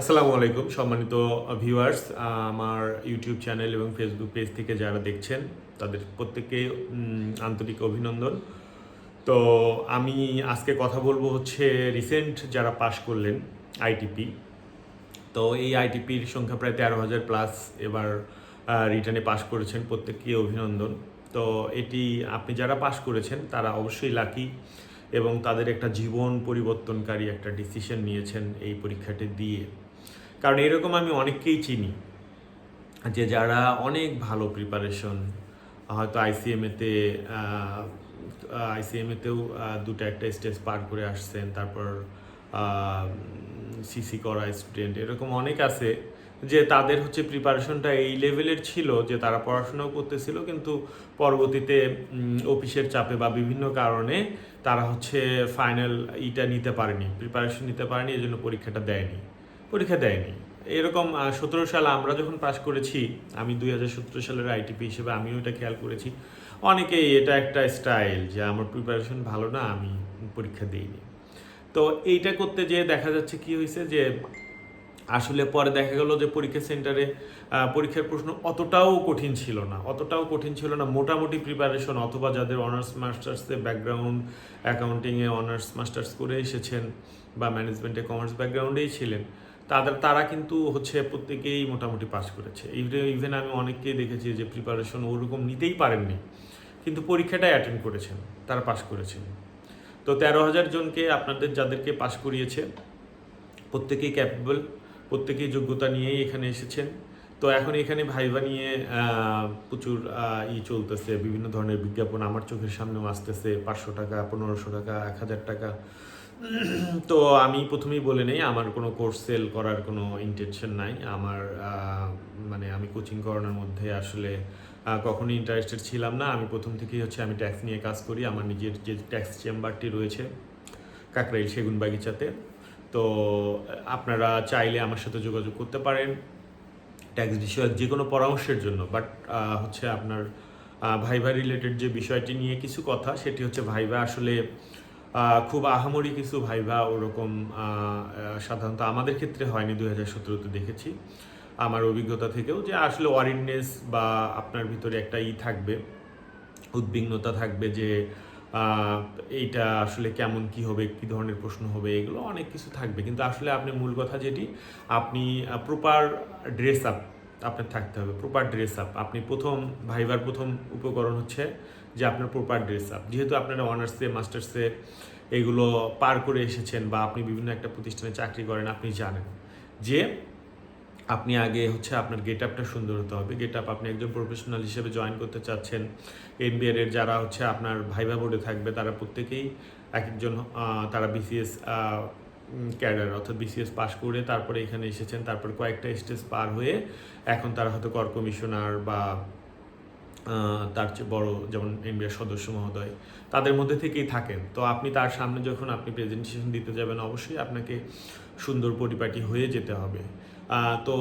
আসসালামু আলাইকুম, সম্মানিত ভিউয়ার্স আমার ইউটিউব চ্যানেল এবং ফেসবুক পেজ থেকে যারা দেখছেন, তাদের প্রত্যেককে আন্তরিক অভিনন্দন। তো আমি আজকে কথা বলব হচ্ছে রিসেন্ট যারা পাশ করলেন আইটিপি তো এই আইটিপির সংখ্যা প্রায় তেরো হাজার প্লাস এবার রিটার্নে পাশ করেছেন, প্রত্যেককে অভিনন্দন। তো এটি আপনি যারা পাশ করেছেন, তারা অবশ্যই লাকি এবং তাদের একটা জীবন পরিবর্তনকারী একটা ডিসিশন নিয়েছেন এই পরীক্ষাটি দিয়ে। কারণ এরকম আমি অনেককেই চিনি যে যারা অনেক ভালো প্রিপারেশন হয়তো আইসিএমএতে আইসিএমএতেও দুটো একটা স্টেজ পার করে আসছেন, তারপর সিসি করা স্টুডেন্ট এরকম অনেক আছে যে তাদের হচ্ছে প্রিপারেশনটা এই লেভেলের ছিল যে তারা পড়াশোনাও করতেছিল, কিন্তু পরবর্তীতে অফিসের চাপে বা বিভিন্ন কারণে তারা হচ্ছে ফাইনাল ইটা নিতে পারেনি প্রিপারেশন নিতে পারেনি এই জন্য পরীক্ষাটা দেয়নি। পরীক্ষা দেয়নি। এরকম সতেরো সালে আমরা যখন পাশ করেছি, আমি দুই হাজার সতেরো সালের আইটিপি হিসেবে আমিও এটা খেয়াল করেছি। অনেকেই এটা একটা স্টাইল যে আমার প্রিপারেশন ভালো না, আমি পরীক্ষা দিইনি। তো এইটা করতে যেয়ে দেখা যাচ্ছে কি হয়েছে যে, আসলে পরে দেখা গেল যে পরীক্ষা সেন্টারে পরীক্ষার প্রশ্ন অতটাও কঠিন ছিল না, অতটাও কঠিন ছিল না। মোটামুটি প্রিপারেশন অথবা যাদের অনার্স মাস্টার্সে ব্যাকগ্রাউন্ড অ্যাকাউন্টিংয়ে অনার্স মাস্টার্স করে এসেছেন বা ম্যানেজমেন্টে কমার্স ব্যাকগ্রাউন্ডেই ছিলেন তাদের, তারা কিন্তু হচ্ছে প্রত্যেকেই মোটামুটি পাস করেছে। ইভেন আমি অনেককেই দেখেছি যে প্রিপারেশন ওরকম নিতেই পারেননি, কিন্তু পরীক্ষাটাই অ্যাটেন্ড করেছেন, তারা পাস করেছেন। তো তেরো হাজার জনকে আপনাদের যাদেরকে পাস করিয়েছে, প্রত্যেকেই ক্যাপেবল প্রত্যেকেই যোগ্যতা নিয়েই এখানে এসেছেন। তো এখন এখানে ভাইবা নিয়ে প্রচুর ই চলতেছে, বিভিন্ন ধরনের বিজ্ঞাপন আমার চোখের সামনেও আসতেছে, পাঁচশো টাকা, পনেরোশো টাকা, এক হাজার টাকা। তো আমি প্রথমেই বলে নেই, আমার কোনো কোর্স সেল করার কোনো ইন্টেনশন নাই। আমার মানে আমি কোচিং করানোর মধ্যে আসলে কখনোই ইন্টারেস্টেড ছিলাম না। আমি প্রথম থেকেই হচ্ছে আমি ট্যাক্স নিয়ে কাজ করি। আমার নিজের যে ট্যাক্স চেম্বারটি রয়েছে, কাকরাইল সেগুন বাগিচাতে। তো, আপনারা চাইলে আমার সাথে যোগাযোগ করতে পারেন ট্যাক্স বিষয়ক যে কোনো পরামর্শের জন্য। বাট হচ্ছে আপনার ভাইভা রিলেটেড যে বিষয়টি নিয়ে কিছু কথা, সেটি হচ্ছে ভাইভা আসলে খুব আহামরি কিছু ভাইভা ওরকম সাধারণত আমাদের ক্ষেত্রে হয়নি দুই হাজার সতেরোতে দেখেছি। আমার অভিজ্ঞতা থেকেও যে আসলে ওয়ারিডনেস বা আপনার ভিতরে একটা ই থাকবে, উদ্বিগ্নতা থাকবে যে এইটা আসলে কেমন কি হবে, কি ধরনের প্রশ্ন হবে, এগুলো অনেক কিছু থাকবে। কিন্তু আসলে আপনি মূল কথা যেটি, আপনি প্রপার ড্রেস আপ আপনার থাকতে হবে প্রপার ড্রেস আপ আপনি প্রথম ভাইবার প্রথম উপকরণ হচ্ছে যে আপনার প্রপার ড্রেস আপ যেহেতু আপনারা অনার্সে মাস্টার্সে এগুলো পার করে এসেছেন বা আপনি বিভিন্ন একটা প্রতিষ্ঠানে চাকরি করেন, আপনি জানেন। যে আপনি আগে হচ্ছে আপনার গেট আপটা সুন্দর হতে হবে। গেট আপ আপনি একজন প্রফেশনাল হিসেবে জয়েন করতে চাচ্ছেন। এনবিআর এর যারা হচ্ছে আপনার ভাইবা বোর্ডে থাকবে, তারা প্রত্যেকেই এক একজন তারা বিসিএস ক্যাডার অর্থাৎ বিসিএস পাস করে তারপরে এখানে এসেছেন। তারপর কয়েকটা স্টেজ পার হয়ে এখন তারা হয়তো কর কমিশনার বা তার চেয়ে বড় যেমন এনবিআর সদস্য মহোদয়, তাদের মধ্যে থেকেই থাকেন। তো আপনি তার সামনে যখন আপনি প্রেজেন্টেশন দিতে যাবেন, অবশ্যই আপনাকে সুন্দর পরিপাটি হয়ে যেতে হবে। তো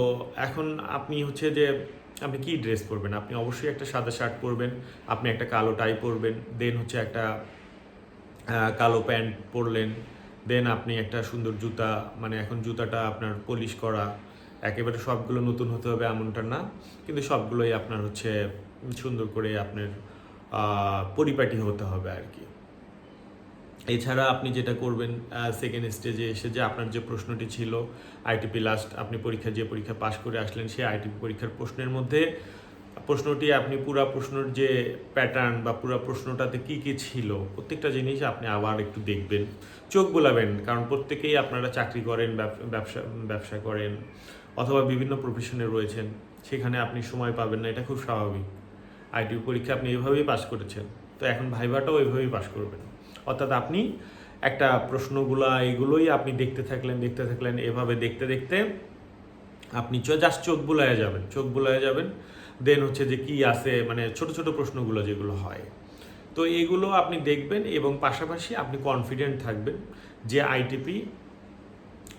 এখন আপনি হচ্ছে যে, আপনি কি ড্রেস পরবেন? আপনি অবশ্যই একটা সাদা শার্ট পরবেন, আপনি একটা কালো টাই পরবেন দেন হচ্ছে একটা কালো প্যান্ট পরলেন দেন আপনি একটা সুন্দর জুতা মানে এখন জুতাটা আপনার পলিশ করা একেবারে সবগুলো নতুন হতে হবে এমনটা না। কিন্তু সবগুলোই আপনার হচ্ছে সুন্দর করে আপনার পরিপাটি হতে হবে আর কি। এছাড়া আপনি যেটা করবেন সেকেন্ড স্টেজে এসে যে আপনার যে প্রশ্নটি ছিল আইটিপি লাস্ট আপনি পরীক্ষা, যে পরীক্ষা পাশ করে আসলেন সেই আইটিপি পরীক্ষার প্রশ্নের মধ্যে, প্রশ্নটি আপনি পুরা প্রশ্নের যে প্যাটার্ন বা পুরা প্রশ্নটাতে কি কি ছিল, প্রত্যেকটা জিনিস আপনি আবার একটু দেখবেন। চোখ বোলাবেন, কারণ প্রত্যেকেই আপনারা চাকরি করেন ব্যব- ব্যবসা ব্যবসা করেন অথবা বিভিন্ন প্রফেশনে রয়েছেন, সেখানে আপনি সময় পাবেন না, এটা খুব স্বাভাবিক। আইটিপি পরীক্ষা আপনি এভাবেই পাশ করেছেন, তো এখন ভাইভাটাও এভাবেই পাশ করবেন। অর্থাৎ আপনি একটা প্রশ্নগুলা, এগুলোই আপনি দেখতে থাকলেন দেখতে থাকলেন, এভাবে দেখতে দেখতে আপনি জাস্ট চোখ বুলায় যাবেন, চোখ বুলায় যাবেন দেন হচ্ছে যে কি আছে মানে ছোট ছোট প্রশ্নগুলো যেগুলো হয়। তো এগুলো আপনি দেখবেন এবং পাশাপাশি আপনি কনফিডেন্ট থাকবেন যে আইটিপি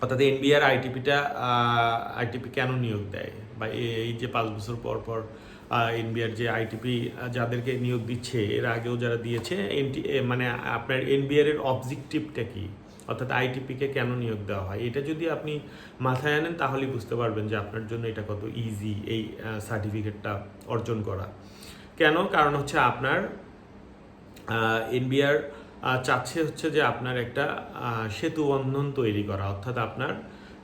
অর্থাৎ এনবিআর আইটিপিটা আইটিপি কেন নিয়োগ দেয়? বা এই যে পাঁচ বছর পর পর এনবিআর যে আইটিপি যাদেরকে নিয়োগ দিচ্ছে, এর আগেও যারা দিয়েছে, এনটি মানে আপনার এনবিআর এর অবজেক্টিভটা কি? অর্থাৎ আইটিপিকে কেন নিয়োগ দেওয়া হয়? এটা যদি আপনি মাথায় আনেন তাহলেই বুঝতে পারবেন যে আপনার জন্য এটা কত ইজি এই সার্টিফিকেটটা অর্জন করা। কেন? কারণ হচ্ছে আপনার এনবিআর চাচ্ছে হচ্ছে যে আপনার একটা সেতু বন্ধন তৈরি করা, অর্থাৎ আপনার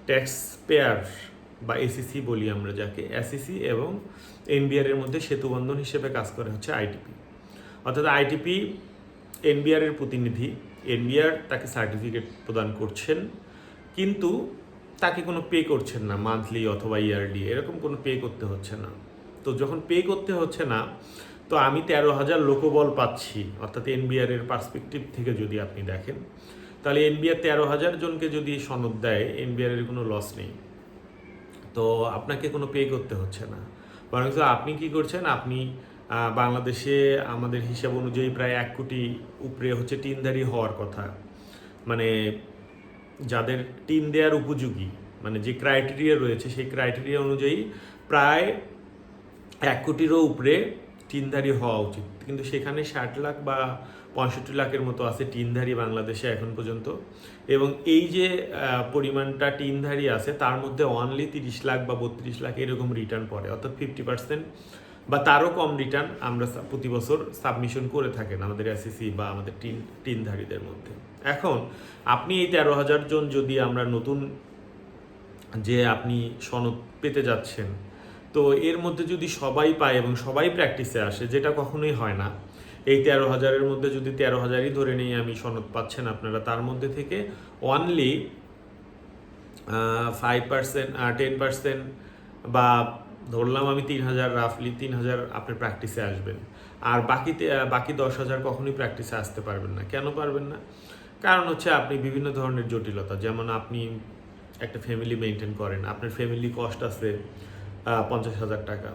ট্যাক্স পেয়ার বা এসিসি বলি আমরা যাকে এসিসি এবং এনবিআর এর মধ্যে সেতু বন্ধন হিসেবে কাজ করে হচ্ছে আইটিপি অর্থাৎ আইটিপি এনবিআর এর প্রতিনিধি এনবিআর তাকে সার্টিফিকেট প্রদান করছেন, কিন্তু তাকে কোনো পে করছেন না মান্থলি অথবা ইয়ারলি এরকম কোনো পে করতে হচ্ছে না। তো যখন পে করতে হচ্ছে না তো আমি তেরো হাজার লোকবল পাচ্ছি, অর্থাৎ এনবিআর এর পার্সপেক্টিভ থেকে যদি আপনি দেখেন, তাহলে এনবিআর তেরো হাজার জনকে যদি সনদ দেয় এনবিআর এর কোনো লস নেই। তো আপনাকে কোনো পে করতে হচ্ছে না। বরং আপনি কি করছেন, আপনি বাংলাদেশে আমাদের হিসাব অনুযায়ী প্রায় এক কোটি উপরে হচ্ছে টিনধারী হওয়ার কথা। মানে যাদের টিন দেওয়ার উপযোগী মানে যে ক্রাইটেরিয়া রয়েছে, সেই ক্রাইটেরিয়া অনুযায়ী প্রায় এক কোটিরও উপরে টিনধারী হওয়া উচিত। কিন্তু সেখানে ষাট লাখ বা পঁয়ষট্টি লাখের মতো আছে টিনধারী বাংলাদেশে এখন পর্যন্ত। এবং এই যে পরিমাণটা টিনধারী আছে, তার মধ্যে অনলি তিরিশ লাখ বা বত্রিশ লাখ এরকম রিটার্ন পড়ে। অর্থাৎ ফিফটি পার্সেন্ট বা তারও কম রিটার্ন আমরা প্রতি বছর সাবমিশন করে থাকেন আমাদের এসএসসি বা আমাদের টিন, টিনধারীদের মধ্যে। এখন আপনি এই তেরো হাজার জন যদি আমরা নতুন যে আপনি সনদ পেতে যাচ্ছেন তো এর মধ্যে যদি সবাই পায় এবং সবাই প্র্যাকটিসে আসে, যেটা কখনোই হয় না, এই তেরো হাজারের মধ্যে যদি তেরো হাজারই ধরে নিয়ে আমি সনদ পাচ্ছেন আপনারা, তার মধ্যে থেকে only five percent ten percent বা ধরলাম আমি তিন হাজার রাফলি তিন হাজার আপনি প্র্যাকটিসে আসবেন। আর বাকিতে বাকি দশ হাজার কখনোই প্র্যাকটিসে আসতে পারবেন না। কেন পারবেন না? কারণ হচ্ছে আপনি বিভিন্ন ধরনের জটিলতা, যেমন আপনি একটা ফ্যামিলি মেনটেন করেন, আপনার ফ্যামিলি কস্ট আছে পঞ্চাশ হাজার টাকা।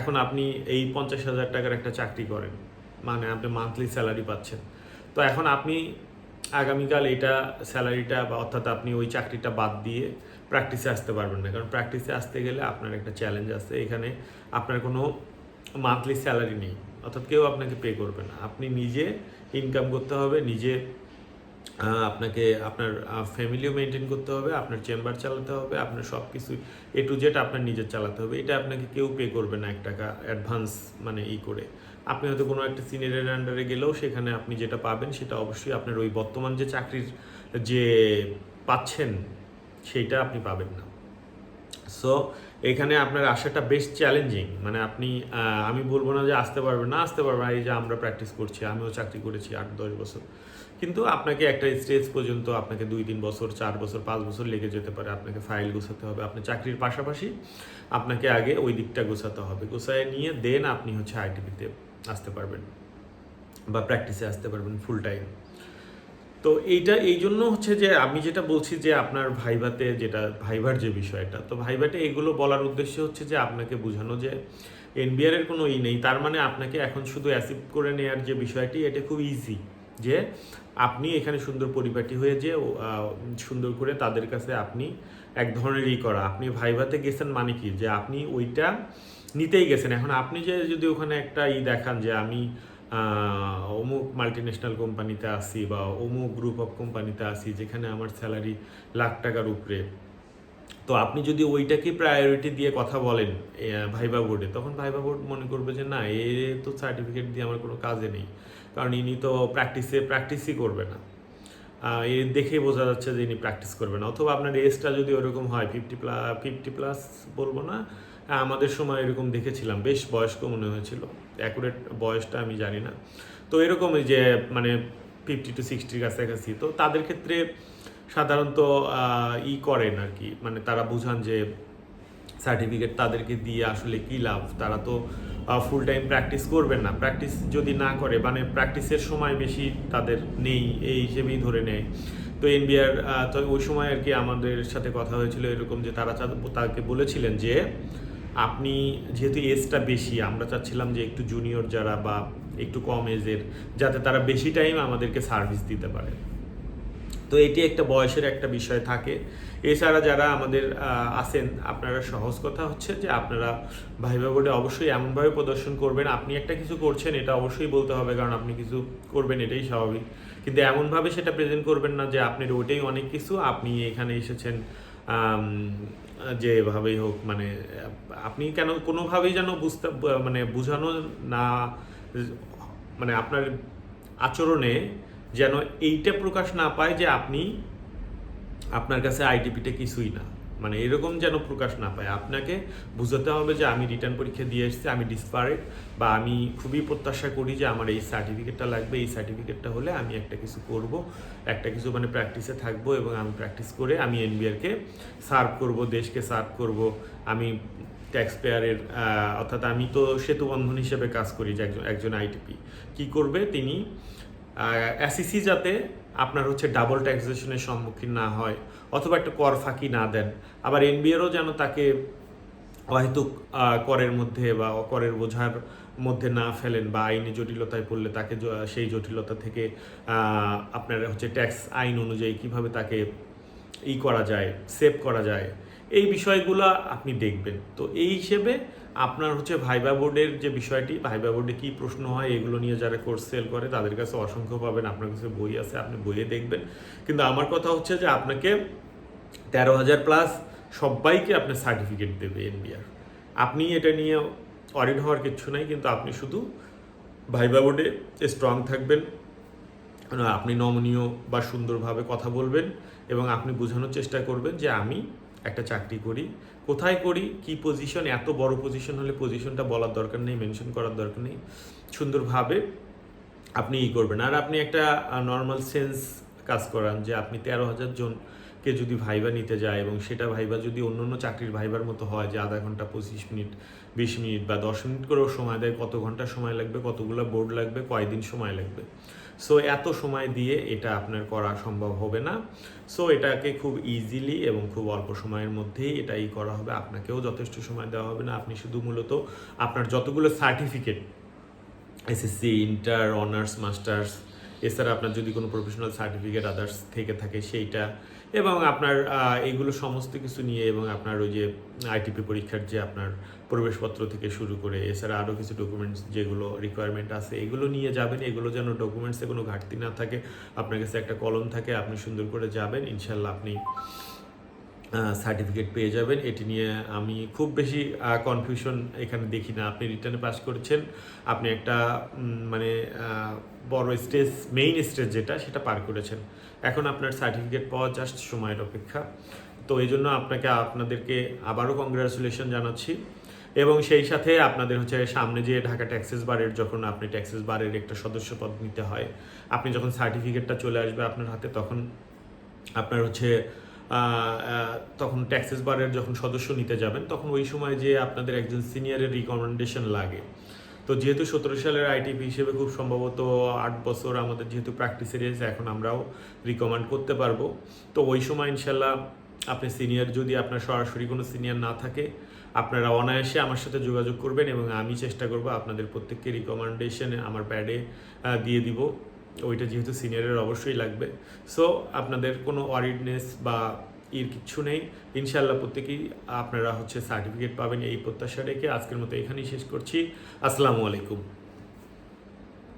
এখন আপনি এই পঞ্চাশ হাজার টাকার একটা চাকরি করেন মানে আপনি মান্থলি স্যালারি পাচ্ছেন। তো এখন আপনি আগামীকাল এটা স্যালারিটা বা অর্থাৎ আপনি ওই চাকরিটা বাদ দিয়ে প্র্যাকটিসে আসতে পারবেন না। কারণ প্র্যাকটিসে আসতে গেলে আপনার একটা চ্যালেঞ্জ আছে। এখানে আপনার কোনো মান্থলি স্যালারি নেই। অর্থাৎ কেউ আপনাকে পে করবে না। আপনি নিজে ইনকাম করতে হবে, নিজে আপনাকে আপনার ফ্যামিলিও মেনটেন করতে হবে, আপনার চেম্বার চালাতে হবে, আপনার সব কিছু এ টু জেড আপনার নিজের চালাতে হবে। এটা আপনাকে কেউ পে করবে না এক টাকা অ্যাডভান্স মানে ই করে। আপনি হয়তো কোনো একটা সিনিয়রের আন্ডারে গেলেও সেখানে আপনি যেটা পাবেন সেটা অবশ্যই আপনার ওই বর্তমান যে চাকরির যে পাচ্ছেন, সেইটা আপনি পাবেন না। সো এখানে আপনার আসাটা বেশ চ্যালেঞ্জিং মানে আপনি আমি বলব না যে আসতে পারবেন না, আসতে পারবেন এই যে আমরা প্র্যাকটিস করছি, আমিও চাকরি করেছি আট দশ বছর। কিন্তু আপনাকে একটা স্টেজ পর্যন্ত আপনাকে দুই, তিন বছর, চার বছর, পাঁচ বছর লেগে যেতে পারে। আপনাকে ফাইল গোছাতে হবে। আপনি চাকরির পাশাপাশি আপনাকে আগে ওই দিকটা গোছাতে হবে। গোছায় নিয়ে দেন আপনি হচ্ছে আইটিপিতে আসতে পারবেন বা প্র্যাকটিসে আসতে পারবেন ফুল টাইম তো এইটা, এই জন্য হচ্ছে যে আমি যেটা বলছি যে আপনার ভাইভাতে যেটা, ভাইভার যে বিষয়টা, তো ভাইভাতে এগুলো বলার উদ্দেশ্য হচ্ছে যে আপনাকে বোঝানো যে এনবিআর এর কোনো ই নেই। তার মানে আপনাকে এখন শুধু অ্যাসিভ করে নেওয়ার যে বিষয়টি, এটা খুব ইজি যে আপনি এখানে সুন্দর পরিপাটি হয়ে যে সুন্দর করে তাদের কাছে আপনি এক ধরনের ই করা। আপনি ভাইভাতে গেছেন মানে কি? যে আপনি ওইটা নিতেই গেছেন। এখন আপনি যে, যদি ওখানে একটা ই দেখান যে, আমি অমুক মাল্টিন্যাশনাল কোম্পানিতে আসি বা অমুক গ্রুপ অফ কোম্পানিতে আসি যেখানে আমার স্যালারি লাখ টাকার উপরে, তো আপনি যদি ওইটাকে প্রায়োরিটি দিয়ে কথা বলেন ভাইবা বোর্ডে তখন ভাইবা বোর্ড মনে করবে যে, না, এ তো সার্টিফিকেট দিয়ে আমার কোনো কাজে নেই। কারণ ইনি তো প্র্যাকটিসে প্র্যাকটিসই করবে না। আহ, এ দেখে বোঝা যাচ্ছে যে ইনি প্র্যাকটিস করবে না। অথবা আপনার এজটা যদি ওরকম হয় ফিফটি প্লাস ফিফটি প্লাস বলব না হ্যাঁ, আমাদের সময় এরকম দেখেছিলাম বেশ বয়স্ক মনে হয়েছিল। অ্যাকুরেট বয়সটা আমি জানি না। তো এরকমই যে মানে ফিফটি টু সিক্সটির কাছাকাছি তো তাদের ক্ষেত্রে সাধারণত ই করেন আর কি। মানে তারা বুঝান যে সার্টিফিকেট তাদেরকে দিয়ে আসলে কি লাভ? তারা তো ফুল টাইম প্র্যাকটিস করবেন না। প্র্যাকটিস যদি না করে মানে প্র্যাকটিসের সময় বেশি তাদের নেই, এই হিসেবেই ধরে নেয়। তো এনবিআর তো ওই সময় আর কি আমাদের সাথে কথা হয়েছিল এরকম যে তারা তাকে বলেছিলেন যে, আপনি যেহেতু এজটা বেশি, আমরা চাচ্ছিলাম যে একটু জুনিয়র যারা বা একটু কম এজের যাতে তারা বেশি টাইম আমাদেরকে সার্ভিস দিতে পারে। তো এটি একটা বয়সের একটা বিষয় থাকে। এছাড়া যারা আমাদের আছেন, আপনারা সহজ কথা হচ্ছে যে আপনারা ভাইবা বোর্ডে অবশ্যই এমনভাবে প্রদর্শন করবেন, আপনি একটা কিছু করছেন, এটা অবশ্যই বলতে হবে, কারণ আপনি কিছু করবেন, এটাই স্বাভাবিক। কিন্তু এমনভাবে সেটা প্রেজেন্ট করবেন না যে আপনি ওটাই অনেক কিছু, আপনি এখানে এসেছেন যেভাবেই হোক মানে আপনি কেন কোনোভাবেই যেন বুঝতে মানে বোঝানো না মানে আপনার আচরণে যেন এইটা প্রকাশ না পায় যে আপনি আপনার কাছে আইডিপিটা কিছুই না। মানে এরকম যেন প্রকাশ না পায়। আপনাকে বুঝাতে হবে যে আমি রিটার্ন পরীক্ষা দিয়ে এসেছি, আমি ডিসপারেট বা আমি খুবই প্রত্যাশা করি যে আমার এই সার্টিফিকেটটা লাগবে, এই সার্টিফিকেটটা হলে আমি একটা কিছু করব, একটা কিছু মানে প্র্যাকটিসে থাকব এবং আমি প্র্যাকটিস করে আমি এনবিআরকে সার্ভ করব, দেশকে সার্ভ করব। আমি ট্যাক্স পেয়ারের অর্থাৎ আমি তো সেতু বন্ধন হিসেবে কাজ করি যে একজন একজন আইটিপি কী করবে? তিনি এসিসি যাতে আপনার হচ্ছে ডাবল ট্যাক্সেশনের সম্মুখীন না হয়, অথবা একটা কর ফাঁকি না দেন। আবার এনবিআরও যেন তাকে অহেতুক করের মধ্যে বা করের বোঝার মধ্যে না ফেলেন বা আইনি জটিলতায় পড়লে তাকে সেই জটিলতা থেকে আপনার হচ্ছে ট্যাক্স আইন অনুযায়ী কীভাবে তাকে ই করা যায় সেভ করা যায়, এই বিষয়গুলো আপনি দেখবেন। তো এই হিসেবে আপনার হচ্ছে ভাইবা বোর্ডের যে বিষয়টি, ভাইবা বোর্ডে কী প্রশ্ন হয়, এগুলো নিয়ে যারা কোর্স সেল করে, তাদের কাছে অসংখ্য পাবেন, আপনার কাছে বই আছে, আপনি বইয়ে দেখবেন। কিন্তু আমার কথা হচ্ছে যে আপনাকে তেরো হাজার প্লাস সবাইকে আপনার সার্টিফিকেট দেবে এনবিআর। আপনি এটা নিয়ে অডিট হওয়ার কিচ্ছু নাই, কিন্তু আপনি শুধু ভাইবা বোর্ডে স্ট্রং থাকবেন আপনি নমনীয় বা সুন্দরভাবে কথা বলবেন এবং আপনি বোঝানোর চেষ্টা করবেন যে আমি একটা চাকরি করি। কোথায় করি? কি পজিশন এত বড় পজিশন হলে পজিশনটা বলার দরকার নেই মেনশন করার দরকার নেই। সুন্দরভাবে আপনি ই করবেন। আর আপনি একটা নর্মাল সেন্স কাজ করান যে আপনি তেরো হাজার জনকে যদি ভাইবা নিতে যায় এবং সেটা ভাইবা যদি অন্য অন্য চাকরির ভাইবার মতো হয় যে আধা ঘণ্টা পঁচিশ মিনিট, বিশ মিনিট বা দশ মিনিট করেও সময় দেয়, কত ঘণ্টা সময় লাগবে, কতগুলো বোর্ড লাগবে, কয়দিন সময় লাগবে। সো এত সময় দিয়ে এটা আপনার করা সম্ভব হবে না। সো এটাকে খুব ইজিলি এবং খুব অল্প সময়ের মধ্যেই এটাই করা হবে। আপনাকেও যথেষ্ট সময় দেওয়া হবে না। আপনি শুধু মূলত আপনার যতগুলো certificate SSC inter honours masters এছাড়া আপনার যদি কোনো প্রফেশনাল সার্টিফিকেট আদার্স থেকে থাকে, সেইটা এবং আপনার এইগুলো সমস্ত কিছু নিয়ে এবং আপনার ওই যে আইটিপি পরীক্ষার যে আপনার প্রবেশপত্র থেকে শুরু করে, এছাড়া আরও কিছু ডকুমেন্টস যেগুলো রিকোয়ারমেন্ট আছে, এগুলো নিয়ে যাবেন, এগুলো যেন ডকুমেন্টসে কোনো ঘাটতি না থাকে, আপনার কাছে একটা কলম থাকে, আপনি সুন্দর করে যাবেন, ইনশাল্লাহ আপনি সার্টিফিকেট পেয়ে যাবেন। এটি নিয়ে আমি খুব বেশি কনফিউশন এখানে দেখি না। আপনি রিটার্নে পাস করেছেন, আপনি একটা মানে বড় স্টেজ মেইন স্টেজ যেটা, সেটা পার করেছেন। এখন আপনার সার্টিফিকেট পাওয়া জাস্ট সময়ের অপেক্ষা। তো এই জন্য আপনাকে, আপনাদেরকে আবারও কংগ্রাচুলেশন জানাচ্ছি। এবং সেই সাথে আপনাদের হচ্ছে সামনে যে ঢাকা ট্যাক্সেস বারের যখন আপনি ট্যাক্সেস বারের একটা সদস্য পদ নিতে হয়, আপনি যখন সার্টিফিকেটটা চলে আসবে আপনার হাতে, তখন আপনার হচ্ছে তখন ট্যাক্সেস বারের যখন সদস্য নিতে যাবেন, তখন ওই সময় যে আপনাদের একজন সিনিয়রের রিকমেন্ডেশন লাগে। তো যেহেতু সতেরো সালের আইটিপি হিসেবে খুব সম্ভবত আট বছর আমাদের যেহেতু প্র্যাকটিস এসে এখন আমরাও রিকমেন্ড করতে পারব। তো ওই সময় ইনশাল্লাহ আপনি সিনিয়র যদি আপনার সরাসরি কোনো সিনিয়র না থাকে, আপনারা অনায়াসে আমার সাথে যোগাযোগ করবেন এবং আমি চেষ্টা করব আপনাদের প্রত্যেককে রিকমেন্ডেশন আমার প্যাডে দিয়ে দিব। ওইটা যেহেতু সিনিয়রের অবশ্যই লাগবে। সো আপনাদের কোনো ওয়ারিডনেস বা এর কিচ্ছু নেই। ইনশাল্লাহ প্রত্যেকেই আপনারা হচ্ছে সার্টিফিকেট পাবেন এই প্রত্যাশা রেখে আজকের মতো এখানেই শেষ করছি। আসসালামু আলাইকুম।